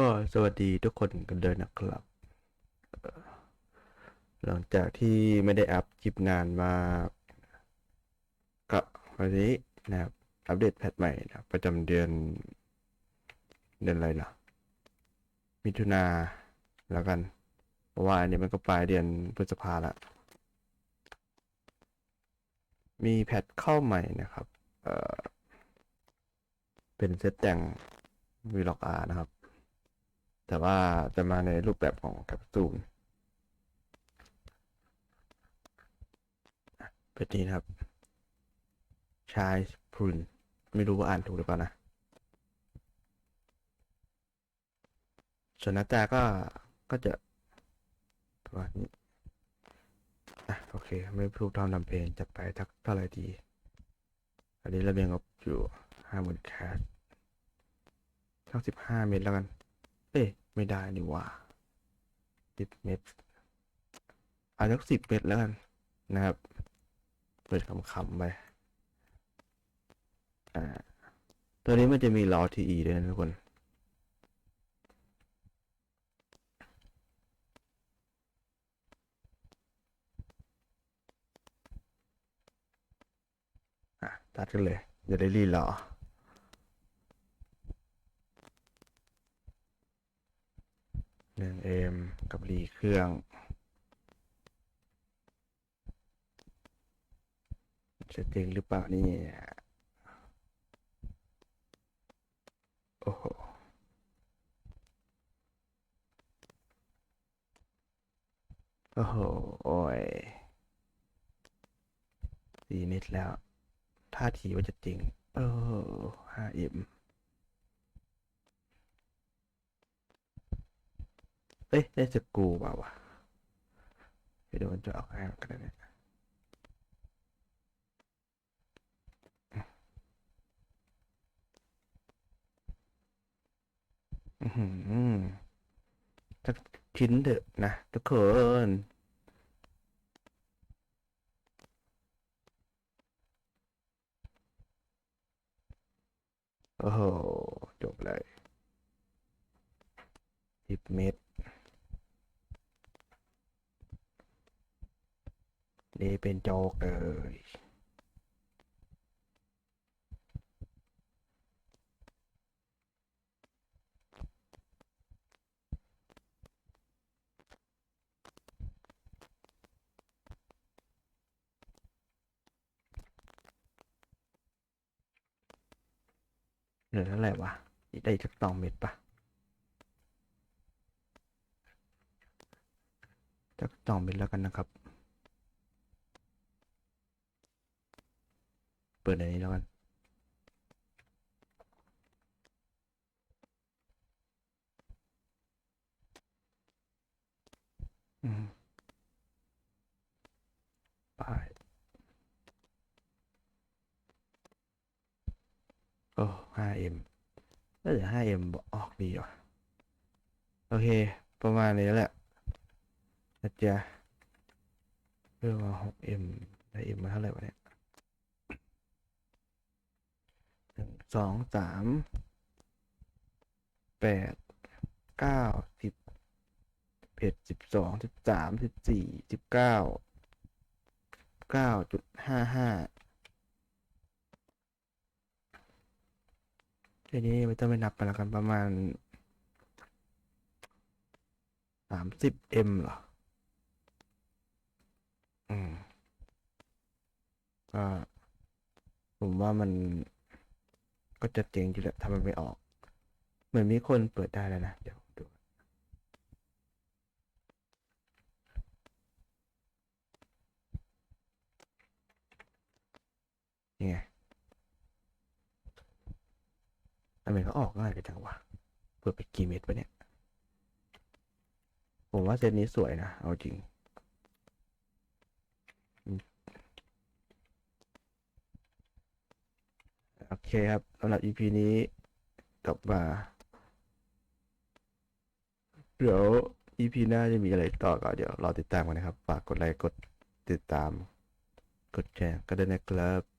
ก็สวัสดีทุกคนกันเลยนะครับ หลังจากที่ไม่ได้อัพคลิปนานมาก็วันนี้นะครับ อัปเดตแพทใหม่นะประจำเดือน เดือนอะไรนะมิถุนาแล้วกัน เพราะว่าอันนี้มันก็ปลายเดือนพฤษภาละ มีแพทเข้าใหม่นะครับ เอ่อ เป็นเซตแต่ง Vlog R นะครับ แต่ว่าจะมาในรูปแบบของแคปซูลเป็นนี้นะครับ ชายพุนไม่รู้ว่าอ่านถูกหรือเปล่านะ ส่วนหน้าตาก็ก็จะประมาณนี้อะโอเค ไม่พูดทำทำเพลงจัดไปทักเท่าไหร่ดี อันนี้ราเบียงกบอยู่ห้าหมื่นแคสทั้งสิบห้าเมตรแล้วกัน เอ้ยไม่ได้นี่ว่าสิบเมตรอาสักสิบเมตรแล้วกันนะครับ เปิดคำๆไป อ่า ตัวนี้มันจะมีล้อทีอีด้วยนะทุกคน อะตัดกันเลยอย่าได้รีรอ หนึ่งเอ็ มกับรีเครื่องจะจริงหรือเปล่านี่โอ้โหโอ้โห โอ้ยสี่เมตแล้ว ท่าทีว่าจะจริง เออห้าเอ็ม เอ้ยได้สกูเปล่าวะเดี๋ยวมันจะออกให้มันกันเนี่ยสักชิ้นเถอะนะทุกคนโอ้โห จบเลยสิบเมตร นี่ เป็นโจกเลยเหลือเท่าไหร่วะได้อีกสักสองเม็ดปะสักสองเม็ดแล้วกันนะครับ เปิดในนี้แล้วกันอืมไปโอ้ห้าเอ็มก็เหลือห้าเอ็มออกดีว่ะ โอเค ประมาณนี้แหละนะจ๊ะเรื่องมาหกเอ็มได้เอ็มมาเท่าไหร่วะเนี่ย หนึ่ง สองสามแปดเก้าสิบเอ็ดสิบสองสิบสามสิบสี่สิบเก้าเก้าจุดห้าห้าทีนี้ไม่ต้องไปนับไปแล้วกันประมาณสามสิบเอ็มเหรอ อืมก็ผมว่ามัน ก็จะเจ๋งอยู่และถ้ามันไม่ออก เหมือนมีคนเปิดได้แล้วนะ เดี๋ยวดู นี่ไงทำไมเขาออกง่ายกันจังวะ เปิดไปกี่เม็ดวะเนี่ย ผมว่าเซตนี้สวยนะ เอาจริง โอ เคครับสำหรับ EP นี้กลับมาเดี๋ยว EP หน้าจะมีอะไรต่อก็เดี๋ยวรอติดตามกันนะครับ ฝากกดไลค์กดติดตาม กดแชร์ก็ได้นะครับ